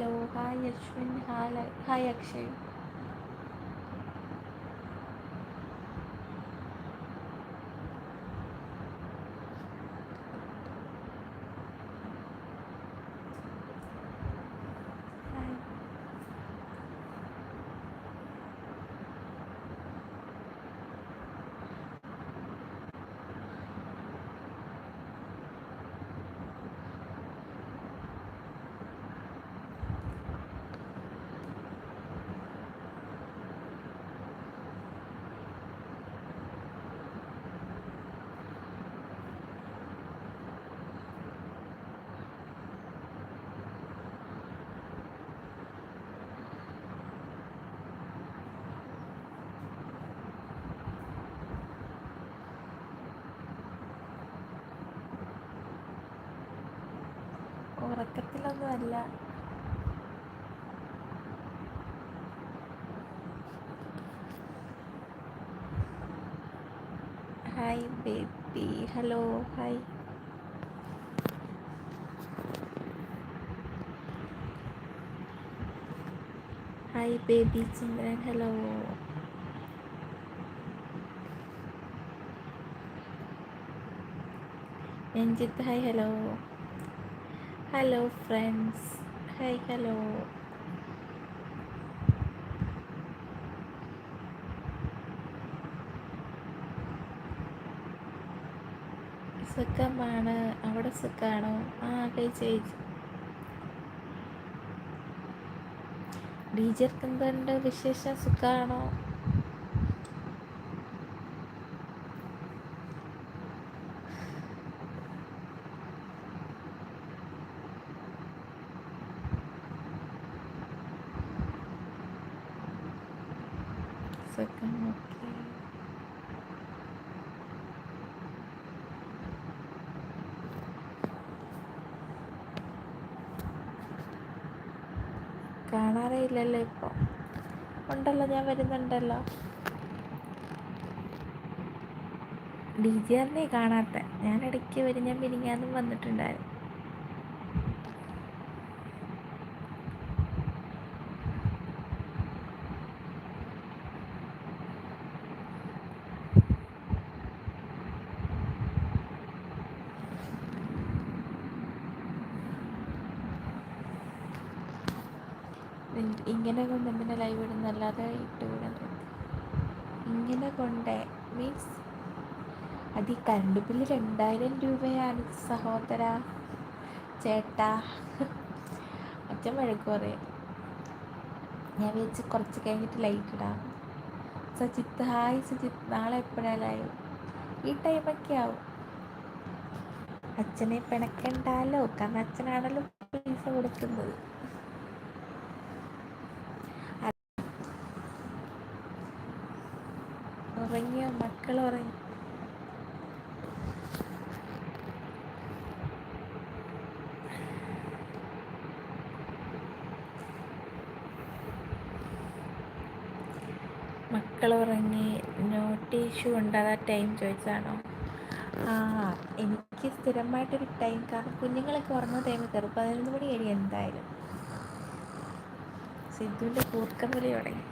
Hello hi Ashwin hi hi Akshay hi ഉറക്കത്തിലൊന്നും അല്ല hi baby hello hi hi baby Chandran hello Ranjith hi hello hello friends hi hello സുഖമാണ്. അവിടെ സുഖമാണോ ആ കഴിച്ചു ഡീജർക്ക് എന്തുണ്ട് വിശേഷം? സുഖമാണോ സുഖം ഓക്കെ കാണാറേ ഇപ്പോൾ ഉണ്ടല്ലോ ഞാൻ വരുന്നുണ്ടല്ലോ. ഡി ജി ആറിനെ കാണാത്ത. ഞാൻ ഇടയ്ക്ക് വരും ഞാൻ പിരിങ്ങാനും വന്നിട്ടുണ്ടായിരുന്നു. ഇങ്ങനെ കൊണ്ട് എന്തിനാ ലൈവ് ഇടുന്നല്ലാതെ ഇട്ട് വിടാൻ തോന്നി ഇങ്ങനെ കൊണ്ട് മീൻസ് അത് ഈ കറണ്ട് ബില്ല് രണ്ടായിരം രൂപയാണ് സഹോദര ചേട്ടാ. അച്ഛൻ വഴക്ക് പറയും. ഞാൻ വിചാരിച്ച് കുറച്ച് കഴിഞ്ഞിട്ട് ലൈറ്റ് ഇടാം. സജിത്ത് ഹായ് സജിത്ത് നാളെ എപ്പോഴാണ് ലൈവ് ഈ ടൈമൊക്കെ ആവും. അച്ഛനെ പിണക്കണ്ടാലോ? കാരണം അച്ഛനാണല്ലോ പൈസ കൊടുക്കുന്നത്. ഉറങ്ങിയ? മക്കൾ ഉറങ്ങി. മക്കൾ ഉറങ്ങി. നോട്ട് ഇഷ്യൂ ഉണ്ട് അതാ ടൈം ചോദിച്ചാണോ ആ എനിക്ക് സ്ഥിരമായിട്ടൊരു ടൈം കാരണം കുഞ്ഞുങ്ങളൊക്കെ ഉറങ്ങുന്ന ടൈമിൽ കയറും പതിനൊന്ന് മണി കഴിയും എന്തായാലും. സിദ്ധുവിന്റെ കൂർക്കം വിളി തുടങ്ങി.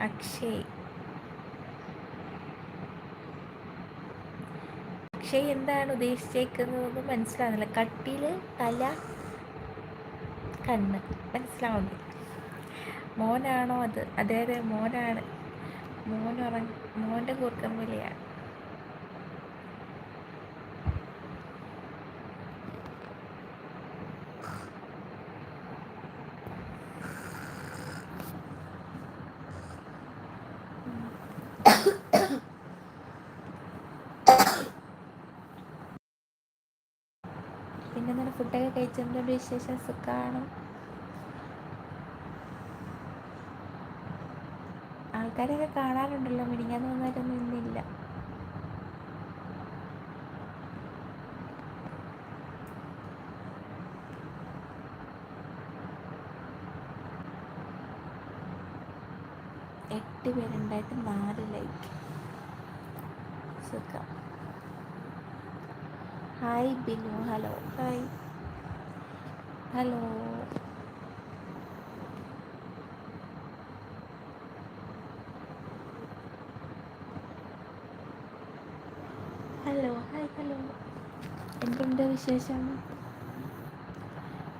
അക്ഷയ്. അക്ഷയ് എന്താണ് ഉദ്ദേശിച്ചേക്കുന്നതെന്ന് മനസ്സിലാവുന്നില്ല. കട്ടിയിൽ തല കണ്ണ്. മനസ്സിലാവുന്നില്ല. മോനാണോ അത്? അതെ അതെ മോനാണ്. മോൻ ഉറങ്ങ മോന്റെ കൂർക്കം വിളിയാണ് ഫുഡൊക്കെ കഴിച്ചതിന്റെ വിശേഷം സുഖമാണ്? ആൾക്കാരൊക്കെ കാണാറുണ്ടല്ലോ മിനിങ്ങാന്ന് വന്നാലൊന്നും ഇന്നില്ല. എട്ട് പേരുണ്ടായിട്ട് നാല് ലൈക്ക് സുഖം. Hi Binu hello hi hello. Hello hi hello. എന്തുണ്ട് വിശേഷം?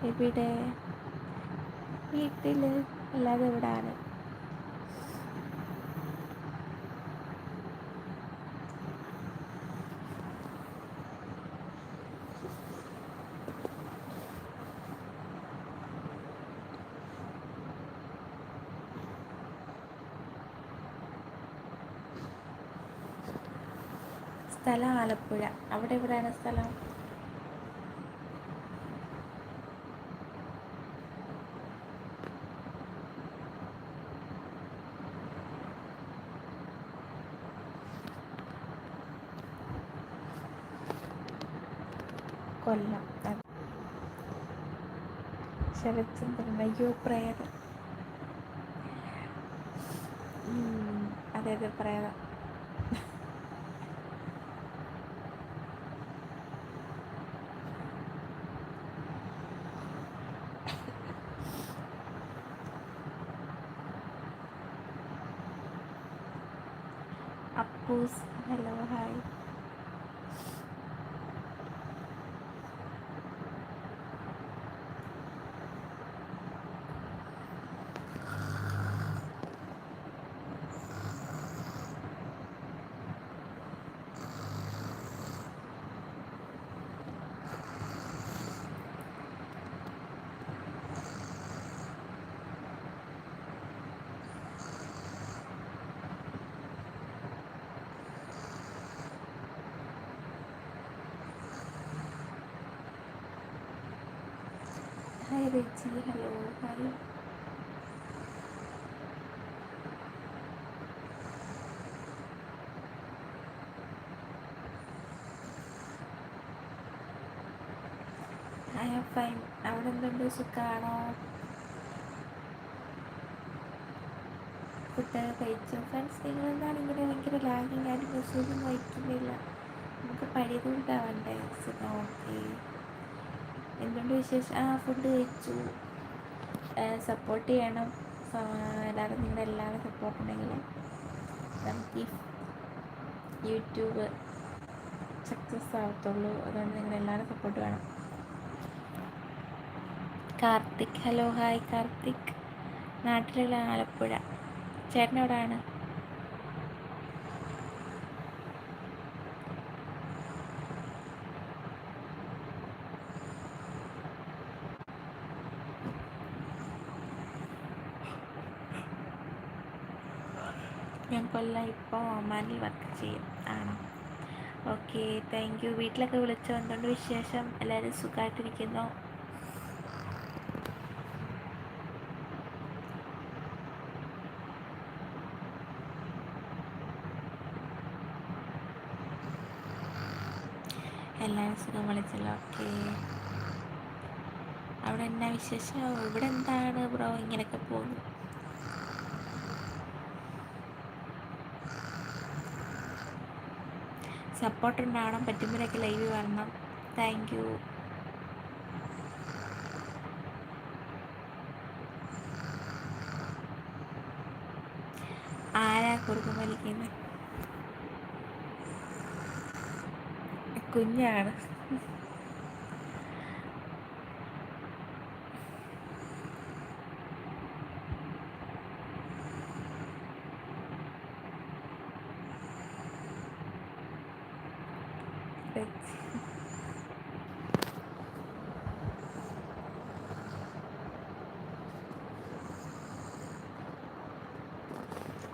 എവിടെ? വീട്ടിൽ അല്ലാതെ എവിടെയാണ് സ്ഥലം ആലപ്പുഴ. അവിടെ എവിടെയാണ് സ്ഥലം? കൊല്ലം. ശരത്ചന്ദ്രൻ അയ്യോ പ്രേതം. അതെ അതെ പ്രേതം. Appus hello hi hi Richie hello hi fine. അവിടെ എന്തുണ്ട് സുഖമാണോ ഫുഡ് കഴിച്ചു ഫ്രണ്ട്സ് നിങ്ങൾ ഇങ്ങനെ ഭയങ്കര ലാഗിങ് ആയിട്ട് നമുക്ക് പഴയതുകൊണ്ടാവണ്ടേ സുഖം ഓക്കെ എന്തുകൊണ്ട് വിശേഷം? ആ ഫുഡ് കഴിച്ചു. സപ്പോർട്ട് ചെയ്യണം. എല്ലാവരും നിങ്ങളുടെ എല്ലാവരും സപ്പോർട്ട് ഉണ്ടെങ്കിൽ നമുക്ക് യൂട്യൂബ് സക്സസ് ആവത്തുള്ളൂ. അതുകൊണ്ട് നിങ്ങളുടെ എല്ലാവരും സപ്പോർട്ട് വേണം. കാർത്തിക്. Hello hi Karthik. നാട്ടിലുള്ള ആലപ്പുഴ. ചേട്ടൻ എവിടെയാണ് ഞാൻ കൊല്ലം ഇപ്പോൾ ഒമാനിൽ വർക്ക് ചെയ്യും. ആണോ? ഓക്കെ താങ്ക് യു വീട്ടിലൊക്കെ വിളിച്ചോ? എന്തുകൊണ്ട് വിശേഷം? എല്ലാവരും സുഖമായിട്ടിരിക്കുന്നു എല്ലാവരും സുഖം വിളിച്ചല്ലോ. ഓക്കെ അവിടെ എന്നാ വിശേഷം? ഇവിടെ എന്താണ് ബ്രോ ഇങ്ങനെയൊക്കെ പോകുന്നു. സപ്പോർട്ട് ഉണ്ടാവണം പറ്റുമ്പോഴൊക്കെ ലൈവ് വരണം. താങ്ക് യു ആരാ കുറുക്കും വലിക്കുന്നത് കുഞ്ഞാണ്.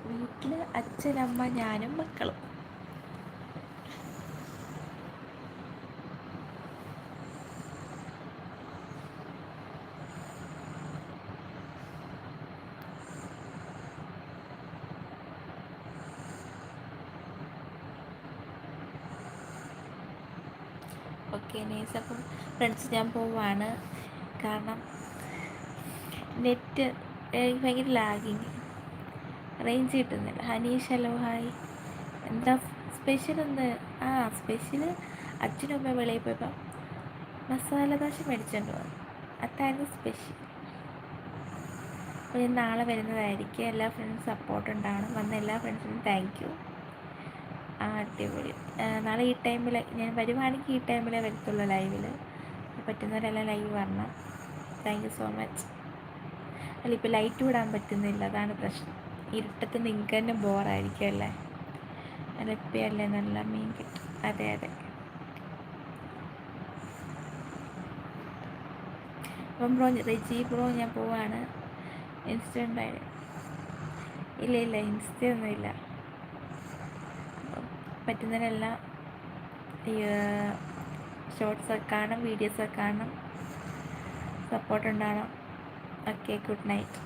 വീട്ടിൽ അച്ഛനമ്മ ഞാനും മക്കളും. Okay nice. അപ്പം ഫ്രണ്ട്സ് ഞാൻ പോവാണ്. കാരണം നെറ്റ് ഭയങ്കര ലാഗിങ്. റേഞ്ച് കിട്ടുന്നില്ല. ഹനീഷ് ഹലോ ഹായ് എന്താ സ്പെഷ്യൽ ഒന്ന് ആ സ്പെഷ്യൽ അച്ഛനും അമ്മ വെളിയിൽ പോയപ്പോൾ മസാല ദോശ മേടിച്ചുകൊണ്ട് വന്നു. അതായിരുന്നു സ്പെഷ്യൽ അപ്പോൾ ഞാൻ നാളെ വരുന്നതായിരിക്കും. എല്ലാ ഫ്രണ്ട്സും സപ്പോർട്ട് ഉണ്ടാവണം. വന്ന എല്ലാ ഫ്രണ്ട്സിനും താങ്ക് യു ആ അടിപൊളി. നാളെ ഈ ടൈമിൽ ഞാൻ വരുവാണെങ്കിൽ ഈ ടൈമിലേ വരത്തുള്ളൂ ലൈവിൽ പറ്റുന്നവരെല്ലാം ലൈവ് വരണം. താങ്ക് യു സോ മച്ച് അല്ല ഇപ്പോൾ ലൈറ്റ് വിടാൻ പറ്റുന്നില്ല. അതാണ് പ്രശ്നം. ഇരുട്ടത്ത് നിങ്ങൾക്ക് തന്നെ ബോറായിരിക്കും അല്ലേ? അലപ്പിയല്ലേ നല്ല മീൻ കിട്ടും. അതെ അതെ. അപ്പം ബ്രോ റെജി ബ്രോ ഞാൻ പോവാണ്. ഇൻസ്റ്റ ഉണ്ടായിരുന്നു ഇല്ല ഇല്ല ഇൻസ്റ്റ ഒന്നുമില്ല പറ്റുന്നതിനെല്ലാം ഷോർട്സൊക്കെ കാണും വീഡിയോസൊക്കെ കാണും. സപ്പോർട്ട് ഉണ്ടാകണം ഓക്കെ ഗുഡ് നൈറ്റ്